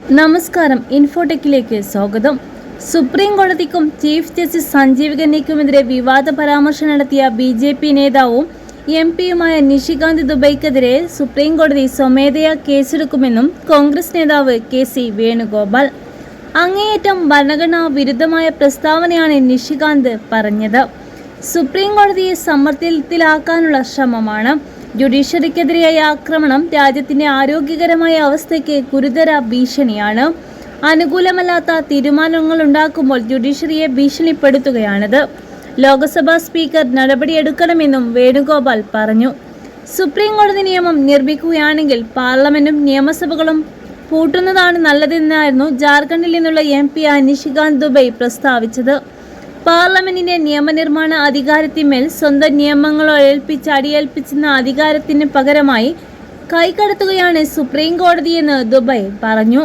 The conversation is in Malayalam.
നമസ്കാരം ഇൻഫോടെക്കിലേക്ക് സ്വാഗതം. സുപ്രീം കോടതിക്കും ചീഫ് ജസ്റ്റിസ് സഞ്ജീവ് ഖന്നയ്ക്കുമെതിരെ വിവാദ പരാമർശം നടത്തിയ ബി ജെ പി നേതാവും എം പിയുമായ നിഷികാന്ത് ദുബൈക്കെതിരെ സുപ്രീം കോടതി സ്വമേധയാ കേസെടുക്കുമെന്നും കോൺഗ്രസ് നേതാവ് കെ സി വേണുഗോപാൽ. അങ്ങേയറ്റം ഭരണഘടനാ വിരുദ്ധമായ പ്രസ്താവനയാണ് നിഷികാന്ത് പറഞ്ഞത്. സുപ്രീം കോടതിയെ സമ്മർദ്ദത്തിലാക്കാനുള്ള ശ്രമമാണ് ജുഡീഷ്യറിക്കെതിരെയായ ആക്രമണം രാജ്യത്തിന്റെ ആരോഗ്യകരമായ അവസ്ഥയ്ക്ക് ഗുരുതര ഭീഷണിയാണ്. അനുകൂലമല്ലാത്ത തീരുമാനങ്ങൾ ഉണ്ടാക്കുമ്പോൾ ജുഡീഷ്യറിയെ ഭീഷണിപ്പെടുത്തുകയാണിത്. ലോക്സഭാ സ്പീക്കർ നടപടിയെടുക്കണമെന്നും വേണുഗോപാൽ പറഞ്ഞു. സുപ്രീം കോടതി നിയമം നിർമ്മിക്കുകയാണെങ്കിൽ പാർലമെന്റും നിയമസഭകളും പൂട്ടുന്നതാണ് നല്ലതെന്നായിരുന്നു ജാർഖണ്ഡിൽ നിന്നുള്ള എം പി നിഷികാന്ത് ദുബൈ പ്രസ്താവിച്ചത്. പാർലമെന്റിന്റെ നിയമനിർമ്മാണ അധികാരത്തിന്മേൽ സ്വന്തം നിയമങ്ങളോ ഏൽപ്പിച്ച് അടിയേൽപ്പിച്ചെന്ന അധികാരത്തിന് പകരമായി കൈകടത്തുകയാണ് സുപ്രീം കോടതിയെന്ന് ദുബൈ പറഞ്ഞു.